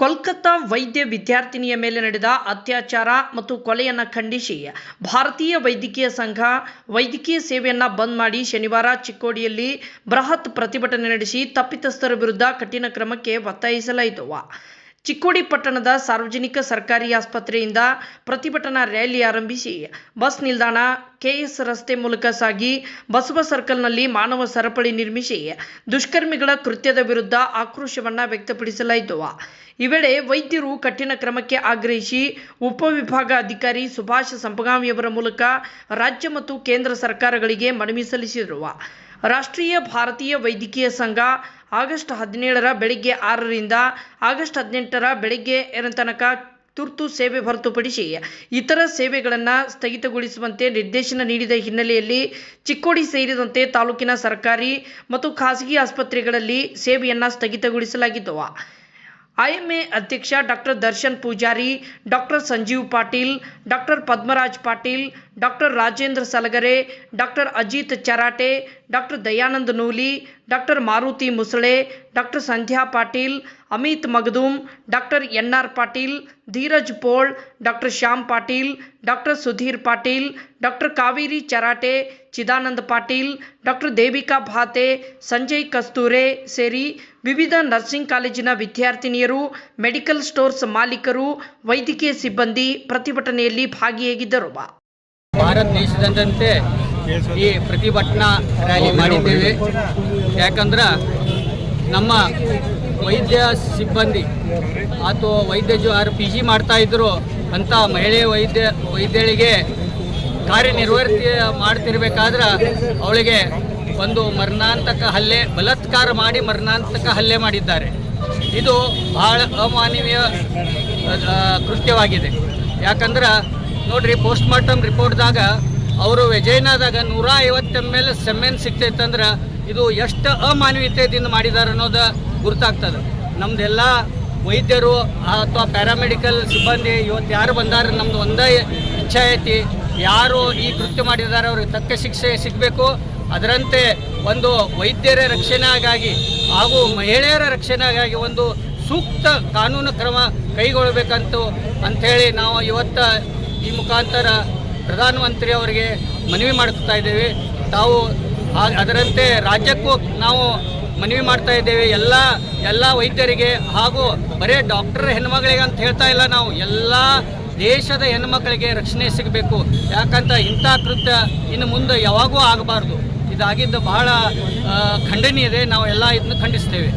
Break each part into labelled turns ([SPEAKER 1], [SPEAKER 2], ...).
[SPEAKER 1] ಕೋಲ್ಕತ್ತಾ ವೈದ್ಯ ವಿದ್ಯಾರ್ಥಿನಿಯ ಮೇಲೆ ನಡೆದ ಅತ್ಯಾಚಾರ ಮತ್ತು ಕೊಲೆಯನ್ನು ಖಂಡಿಸಿ ಭಾರತೀಯ ವೈದ್ಯಕೀಯ ಸಂಘ ವೈದ್ಯಕೀಯ ಸೇವೆಯನ್ನು ಬಂದ್ ಮಾಡಿ ಶನಿವಾರ ಚಿಕ್ಕೋಡಿಯಲ್ಲಿ ಬೃಹತ್ ಪ್ರತಿಭಟನೆ ನಡೆಸಿ ತಪ್ಪಿತಸ್ಥರ ವಿರುದ್ಧ ಕಠಿಣ ಕ್ರಮಕ್ಕೆ ಒತ್ತಾಯಿಸಲಾಯಿತು. ಚಿಕ್ಕೋಡಿ ಪಟ್ಟಣದ ಸಾರ್ವಜನಿಕ ಸರ್ಕಾರಿ ಆಸ್ಪತ್ರೆಯಿಂದ ಪ್ರತಿಭಟನಾ ರ್ಯಾಲಿ ಆರಂಭಿಸಿ. ಬಸ್ ನಿಲ್ದಾಣ, ಕೆಎಸ್ ರಸ್ತೆ ಮೂಲಕ ಸಾಗಿ ಬಸವ ಸರ್ಕಲ್ನಲ್ಲಿ ಮಾನವ ಸರಪಳಿ ನಿರ್ಮಿಸಿ. ದುಷ್ಕರ್ಮಿಗಳ ಕೃತ್ಯದ ವಿರುದ್ಧ ಆಕ್ರೋಶವನ್ನು ವ್ಯಕ್ತಪಡಿಸಲಾಯಿತು. ಈ ವೇಳೆ ವೈದ್ಯರು ಕಠಿಣ ಕ್ರಮಕ್ಕೆ ಆಗ್ರಹಿಸಿ ಉಪವಿಭಾಗ ಅಧಿಕಾರಿ ಸುಭಾಷ್ ಸಂಪಗಾಮಿಯವರ ಮೂಲಕ ರಾಜ್ಯ ಮತ್ತು ಕೇಂದ್ರ ಸರ್ಕಾರಗಳಿಗೆ ಮನವಿ ಸಲ್ಲಿಸಿದರು. ರಾಷ್ಟ್ರೀಯ ಭಾರತೀಯ ವೈದ್ಯಕೀಯ ಸಂಘ ಆಗಸ್ಟ್ ಹದಿನೇಳರ ಬೆಳಿಗ್ಗೆ ಆರರಿಂದ ಆಗಸ್ಟ್ ಹದಿನೆಂಟರ ಬೆಳಗ್ಗೆ ಏರ ತನಕ ತುರ್ತು ಸೇವೆ ಹೊರತುಪಡಿಸಿ ಇತರ ಸೇವೆಗಳನ್ನು ಸ್ಥಗಿತಗೊಳಿಸುವಂತೆ ನಿರ್ದೇಶನ ನೀಡಿದ ಹಿನ್ನೆಲೆಯಲ್ಲಿ ಚಿಕ್ಕೋಡಿ ಸೇರಿದಂತೆ ತಾಲೂಕಿನ ಸರ್ಕಾರಿ ಮತ್ತು ಖಾಸಗಿ ಆಸ್ಪತ್ರೆಗಳಲ್ಲಿ ಸೇವೆಯನ್ನು ಸ್ಥಗಿತಗೊಳಿಸಲಾಗಿತ್ತು ಐಎಂಎ ಅಧ್ಯಕ್ಷ doctor Darshan Pujari, doctor Sanjeev Patil, doctor Padmaraj Patil, doctor Rajendra Salagare, doctor Ajit Charate, doctor Dayananda Nooli doctor Maruti Musale, doctor Sandhya Patil, Amit Magdum, doctor N R Patil, Dheeraj Pol, doctor Shyam Patil, doctor Sudhir Patil, doctor Kaveri Charate, Chidananda Patil, doctor Devika Bhate, Sanjay Kasture ಸೇರಿ ವಿವಿಧ nursing ಕಾಲೇಜಿನ ವಿದ್ಯಾರ್ಥಿನಿಯರು, medical stores ಮಾಲೀಕರು, ವೈದ್ಯಕೀಯ ಸಿಬ್ಬಂದಿ ಪ್ರತಿಭಟನೆಯಲ್ಲಿ ಭಾಗಿಯಾಗಿದ್ದರು.
[SPEAKER 2] ಭಾರತ ದೇಶದಂತೆ ಈ ಪ್ರತಿಭಟನಾ ರ್ಯಾಲಿ ಮಾಡಿದ್ದೇವೆ. ಯಾಕಂದ್ರೆ ನಮ್ಮ ವೈದ್ಯ ಸಿಬ್ಬಂದಿ ಅಥವಾ ವೈದ್ಯ ಯಾರು ಪಿ ಜಿ ಮಾಡ್ತಾ ಇದ್ರು, ಅಂಥ ಮಹಿಳೆ ವೈದ್ಯ, ವೈದ್ಯಳಿಗೆ ಕಾರ್ಯನಿರ್ವಹಿಸಿ ಮಾಡ್ತಿರ್ಬೇಕಾದ್ರೆ ಅವಳಿಗೆ ಒಂದು ಮರಣಾಂತಕ ಹಲ್ಲೆ, ಬಲತ್ಕಾರ ಮಾಡಿ ಮರಣಾಂತಕ ಹಲ್ಲೆ ಮಾಡಿದ್ದಾರೆ. ಇದು ಬಹಳ ಅಮಾನವೀಯ ಕೃತ್ಯವಾಗಿದೆ. ಯಾಕಂದ್ರೆ ನೋಡ್ರಿ ಪೋಸ್ಟ್ ಮಾರ್ಟಮ್ ರಿಪೋರ್ಟ್ದಾಗ ಅವರು ವಿಜಯನದಾಗ ನೂರ ಐವತ್ತು ಎಂ ಎಲ್ ಸೆಮೆನ್ ಸಿಗ್ತೈತಂದ್ರೆ ಇದು ಎಷ್ಟು ಅಮಾನವೀಯತೆಯಿಂದ ಮಾಡಿದ್ದಾರೆ ಅನ್ನೋದು ಗುರುತಾಗ್ತದೆ. ನಮ್ದೆಲ್ಲ ವೈದ್ಯರು ಅಥವಾ ಪ್ಯಾರಾಮೆಡಿಕಲ್ ಸಿಬ್ಬಂದಿ ಇವತ್ತು ಯಾರು ಬಂದಾರ ನಮ್ದು ಒಂದೇ ಇಚ್ಛೆ ಐತಿ ಯಾರು ಈ ಕೃತ್ಯ ಮಾಡಿದ್ದಾರೆ ಅವ್ರಿಗೆ ತಕ್ಕ ಶಿಕ್ಷೆ ಸಿಗಬೇಕು. ಅದರಂತೆ ಒಂದು ವೈದ್ಯರ ರಕ್ಷಣೆಗಾಗಿ ಹಾಗೂ ಮಹಿಳೆಯರ ರಕ್ಷಣೆಗಾಗಿ ಒಂದು ಸೂಕ್ತ ಕಾನೂನು ಕ್ರಮ ಕೈಗೊಳ್ಳಬೇಕಂತ ಅಂಥೇಳಿ ನಾವು ಇವತ್ತು ಈ ಮುಖಾಂತರ ಪ್ರಧಾನಮಂತ್ರಿ ಅವರಿಗೆ ಮನವಿ ಮಾಡ್ತಾ ಇದ್ದೇವೆ. ತಾವು ಅದರಂತೆ ರಾಜ್ಯಕ್ಕೂ ನಾವು ಮನವಿ ಮಾಡ್ತಾ ಇದ್ದೇವೆ. ಎಲ್ಲ ಎಲ್ಲ ವೈದ್ಯರಿಗೆ ಹಾಗೂ ಬರೇ ಡಾಕ್ಟರ್ ಹೆಣ್ಮಗಳಿಗೆ ಅಂತ ಹೇಳ್ತಾ ಇಲ್ಲ ನಾವು. ಎಲ್ಲ ದೇಶದ ಹೆಣ್ಮಕ್ಳಿಗೆ ರಕ್ಷಣೆ ಸಿಗಬೇಕು. ಯಾಕಂತ ಇಂಥ ಕೃತ್ಯ ಇನ್ನು ಮುಂದೆ ಯಾವಾಗೂ ಆಗಬಾರ್ದು. ಇದಾಗಿದ್ದು ಬಹಳ ಖಂಡನೀಯ ಇದೆ. ನಾವು ಎಲ್ಲ ಇದನ್ನು ಖಂಡಿಸ್ತೇವೆ.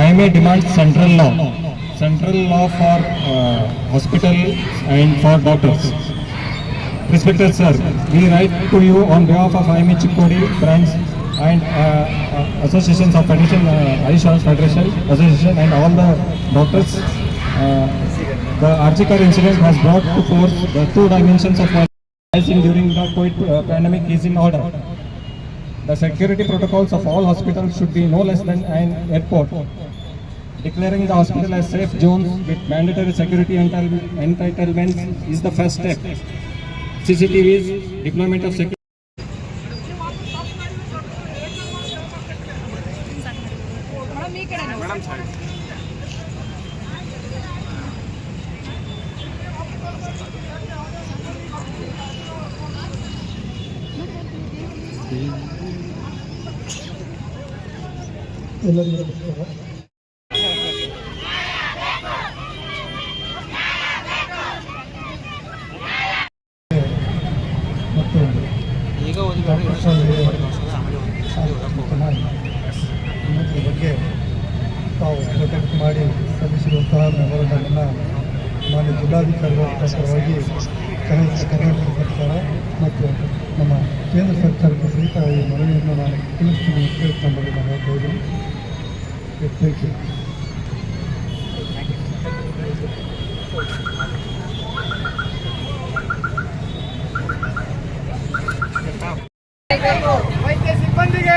[SPEAKER 3] I M A demand central central law for uh, hospital and for doctors. Respected sir, we write to you on behalf of IMA Chikkodi branch and uh, uh, associations of Federation, uh, Ayush Federation Association and all the doctors. Uh, the Archikar incident has brought to force the two dimensions of violence during the COVID uh, pandemic is in order. The security protocols of all hospitals should be no less than an airport. Declaring the hospital as safe zones with mandatory security entitle- entitlements is the first step. CCTVs, deployment of security.
[SPEAKER 4] ಎಲ್ಲರಿಗೂ ನಮಸ್ಕಾರ protect ಮಾಡಿ ಸಲ್ಲಿಸಿರುವಂತಹ ಮೆಮೊರಂಡಮನ್ನು ಮಾನ್ಯ ಜಿಲ್ಲಾಧಿಕಾರಿಗಳ ಮುಖಾಂತರವಾಗಿ ಕರ್ನಾಟಕ ಸರ್ಕಾರ ಮತ್ತು ನಮ್ಮ ಕೇಂದ್ರ ಸರ್ಕಾರಕ್ಕೆ ಸಹಿತ ಈ ಮನವಿಯನ್ನು ನಾನು ತಿಳಿಸ್ತೀನಿ ಅಂತ ಮಾಡಿ ನಾನು ಹೇಳ್ತಾ ಇದ್ದೀನಿ. ಥ್ಯಾಂಕ್ ಯು
[SPEAKER 5] ವೈದ್ಯ ಸಿಬ್ಬಂದಿಗೆ